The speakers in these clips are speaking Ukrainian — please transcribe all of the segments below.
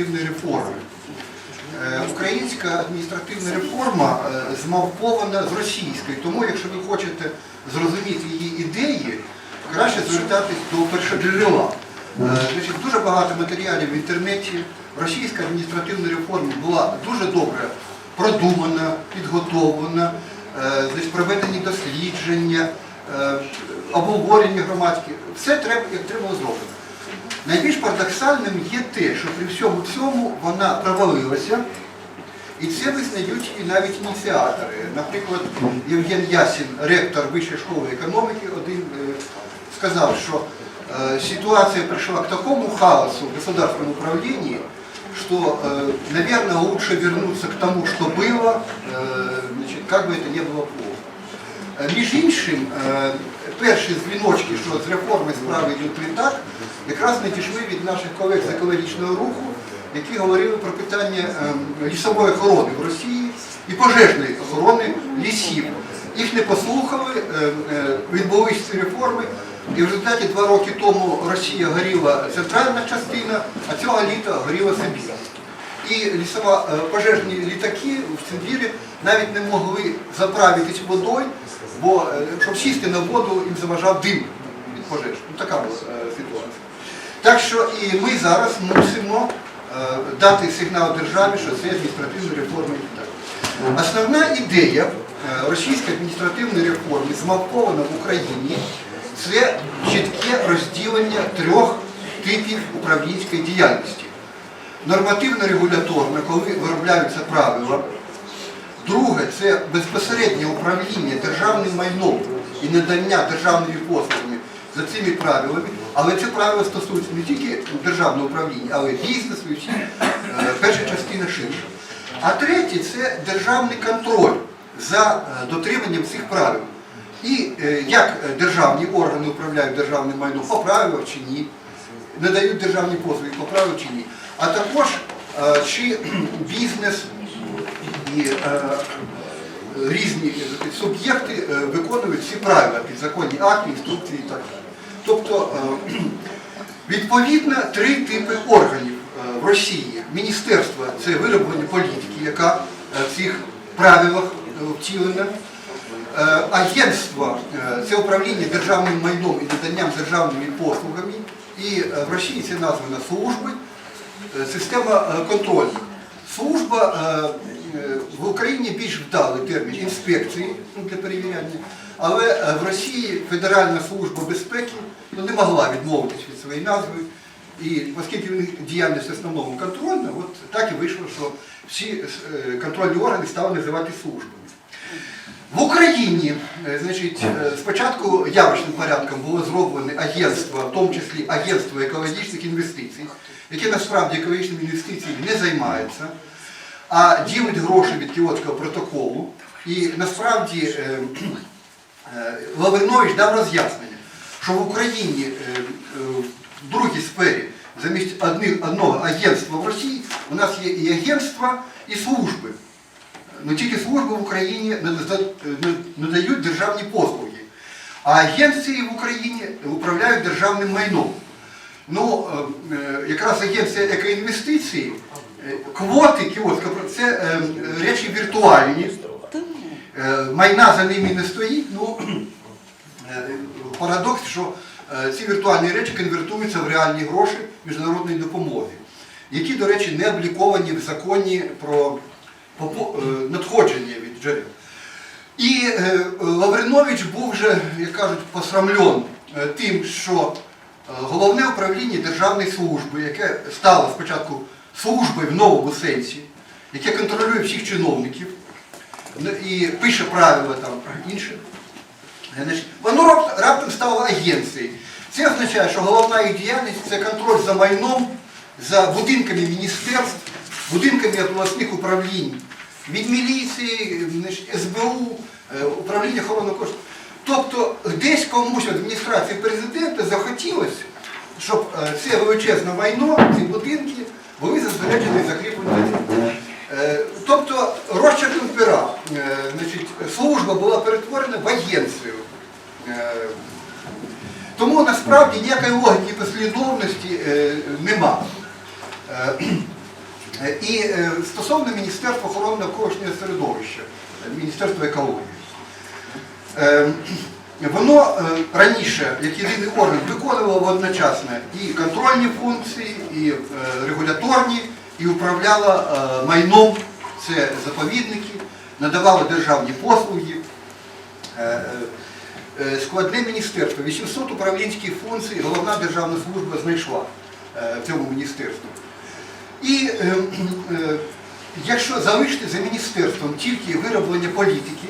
адміністративної реформи. Е, Українська адміністративна реформа е, змавпована з російською, тому якщо ви хочете зрозуміти її ідеї, краще звертатись до першоджерела. Значить, дуже багато матеріалів в інтернеті. Російська адміністративна реформа була дуже добре продумана, підготовлена, е, значить, проведені дослідження, обговорення громадські. Все треба, як треба зроблено. Найбільш парадоксальним є те, що при всьому цьому вона провалилася, і це визнають і навіть ініціатори. Наприклад, Євген Ясін, ректор Вищої школи економіки, один е, сказав, що е, ситуация пришла к такому хаосу в государственном управлении, что, э, наверное, лучше вернуться к тому, что было, э, значит, как бы это ни было плохо. Е, Між іншим, е, перші дзвіночки, що з реформи справи йдуть не так, якраз надійшли від наших колег з екологічного руху, які говорили про питання е, лісової охорони в Росії і пожежної охорони лісів. Їх не послухали, е, е, ці реформи, і в результаті два роки тому Росія горіла центральна частина, а цього літа горіла Сибір. І лісова е, пожежні літаки в Сибірі навіть не могли заправитись водою, бо е, щоб сісти на воду, їм заважав дим від пожеж. Ну, така була е, ситуація. Так що і ми зараз мусимо дати сигнал державі, що це адміністративна реформа і так. Основна ідея російської адміністративної реформи, змавкована в Україні, це чітке розділення трьох типів управлінської діяльності нормативно-регуляторна, коли виробляються правила. Друге це безпосереднє управління державним майном і надання державними послугами за цими правилами. Але ці правила стосуються не тільки державного управління, але й і всі, е, перша частина ширша. А третє це державний контроль за е, дотриманням цих правил. І е, як державні органи управляють державним майном по правилах чи ні, надають державні послуги по правилах чи ні. А також е, чи бізнес і е, різні суб'єкти е, виконують всі правила, підзаконні акти, інструкції і так далі. Тобто, відповідно, три типи органів в Росії. Міністерство це вироблення політики, яка в цих правилах втілена. Агентство це управління державним майном і наданням державними послугами. І в Росії це названо служби, система е, контролю. Служба е, е, в Україні більш вдалий термін інспекції ну, для перевіряння, але е, в Росії Федеральна служба безпеки ну, не могла відмовитись від своєї назви. І оскільки в них діяльність в основному контрольна, от так і вийшло, що всі е, контрольні органи стали називати службами. В Україні е, значить, е, спочатку явочним порядком було зроблене агентство, в тому числі агентство екологічних інвестицій, яке насправді екологічними інвестиціями не займається, а ділить гроші від Кіотського протоколу. І насправді е, Лавринович дав роз'яснення, що в Україні в другій сфері замість одного агентства в Росії у нас є і агентства, і служби. Ну тільки служби в Україні нада- надають державні послуги, а агенції в Україні управляють державним майном. Ну, е, е, якраз агенція екоінвестицій, е, квоти кіоска, це речі віртуальні. Майна за ними не стоїть. Ну, парадокс, що ці віртуальні речі конвертуються в реальні гроші міжнародної допомоги, які, до речі, не обліковані в законі про надходження від джерел. І е, Лавринович був вже, як кажуть, посрамлен е, тим, що е, головне управління Державної служби, яке стало спочатку службою в новому сенсі, яке контролює всіх чиновників ну, і пише правила там інше. Е, воно раптом стало агенцією. Це означає, що головна їх діяльність це контроль за майном, за будинками міністерств, будинками обласних управлінь, від міліції, СБУ, е, управління охорони коштів. Тобто десь комусь адміністрації президента захотілося, щоб е, це величезне майно, ці будинки були зосереджені і закріплені. Е, Тобто розчерком пера, значить, служба була перетворена в агенцію. Тому насправді ніякої логіки послідовності нема. Е, І е, стосовно Міністерства охорони навколишнього середовища, е, Міністерства екології. Воно раніше, як єдиний орган, виконувало одночасно і контрольні функції, і регуляторні, і управляло майном, це заповідники, надавало державні послуги. Складне міністерство, 800 управлінських функцій головна державна служба знайшла в цьому міністерстві. І е, е, якщо залишити за міністерством тільки вироблення політики,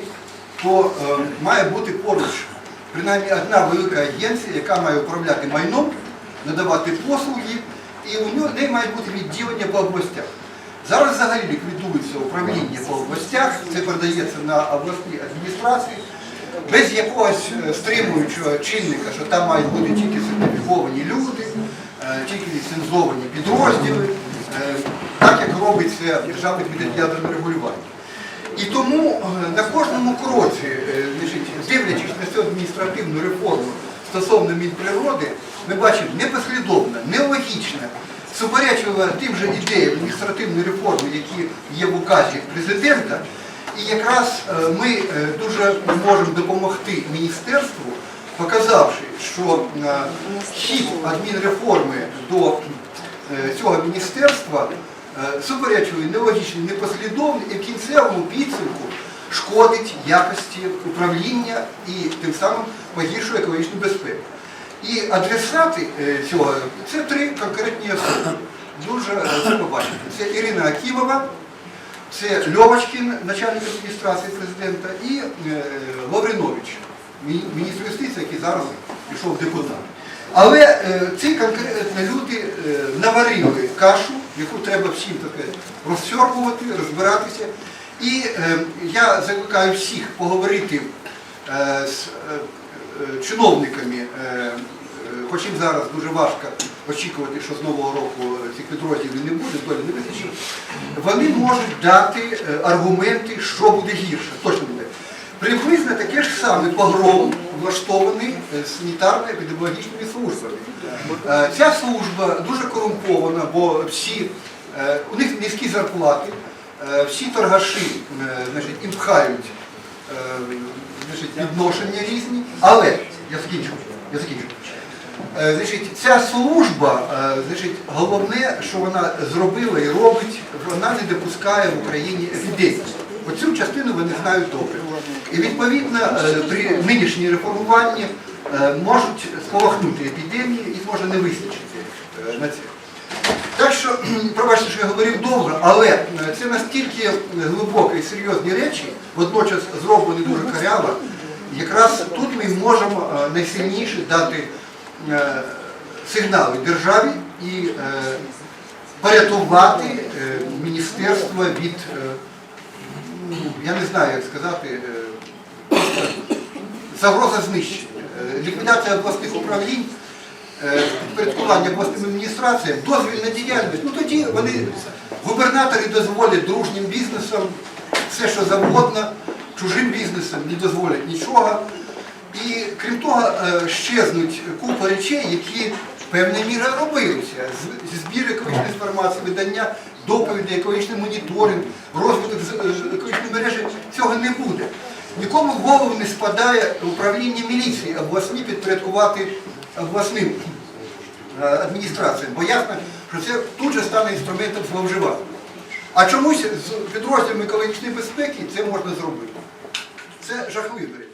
то е, має бути поруч принаймні одна велика агенція, яка має управляти майном, надавати послуги, і у нього- неї мають бути відділення по областях. Зараз взагалі ліквідується управління по областях, це передається на обласні адміністрації, без якогось е, стримуючого чинника, що там мають бути тільки сертифіковані люди, е, тільки ліцензовані підрозділи, так як робить це Державний комітет ядерного регулювання. І тому е, на кожному кроці, е, дивлячись на цю адміністративну реформу стосовно Мінприроди, ми бачимо непослідовне, нелогічне, суперечливе тим же ідеям адміністративної реформи, які є в указі президента. І якраз е, ми е, дуже можемо допомогти міністерству, показавши, що е, хід адмінреформи до е, цього міністерства е, суперечливий, нелогічний, непослідовний і в кінцевому підсумку шкодить якості управління і тим самим погіршує екологічну безпеку. І адресати е, цього це три конкретні особи. Дуже е, це Ірина Акімова, це Льовочкін, начальник адміністрації президента, і е, Лавринович, міністр юстиції, який зараз пішов депутат. Але е, ці конкретні люди е, наварили кашу, яку треба всім таке розсьорбувати, розбиратися. І е, я закликаю всіх поговорити з чиновниками, е, хоч їм зараз дуже важко очікувати, що з нового року цих підрозділів не буде, долі не визначить, вони можуть дати аргументи, що буде гірше, точно буде. Приблизно таке ж саме погром влаштований е, службами. Е, Ця служба дуже корумпована, бо всі, е, у них низькі зарплати, е, всі торгаші значить, їм пхають значить, відношення різні, але я закінчу, я закінчу. Значить, ця служба, значить, головне, що вона зробила і робить, вона не допускає в Україні епідемії. Оцю частину вони знають добре. І відповідно при нинішній реформуванні можуть спалахнути епідемії, їх може не вистачити е, на це. Так що, пробачте, що я говорив довго, але е, це настільки глибокі і серйозні речі, водночас зроблені дуже каряво, якраз тут ми можемо е, найсильніше дати е, сигнали державі і е, порятувати е, міністерство від, е, ну, я не знаю, як сказати, е, загроза знищення. Ліквідація обласних управлінь, е, підпорядкування обласним адміністраціям, дозвільна діяльність. Ну тоді вони, губернатори дозволять дружнім бізнесам все, що завгодно, чужим бізнесам не дозволять нічого. І крім того, е, щезнуть купа речей, які певною мірою робилися. Збір екологічної інформації, видання доповіді, екологічний моніторинг, розвиток е, екологічної мережі, цього не буде. Нікому в голову не спадає управління міліції обласні підпорядкувати обласним е, адміністраціям, бо ясно, що це тут же стане інструментом зловживання. А чомусь з підрозділами екологічної безпеки це можна зробити. Це жахливі речі.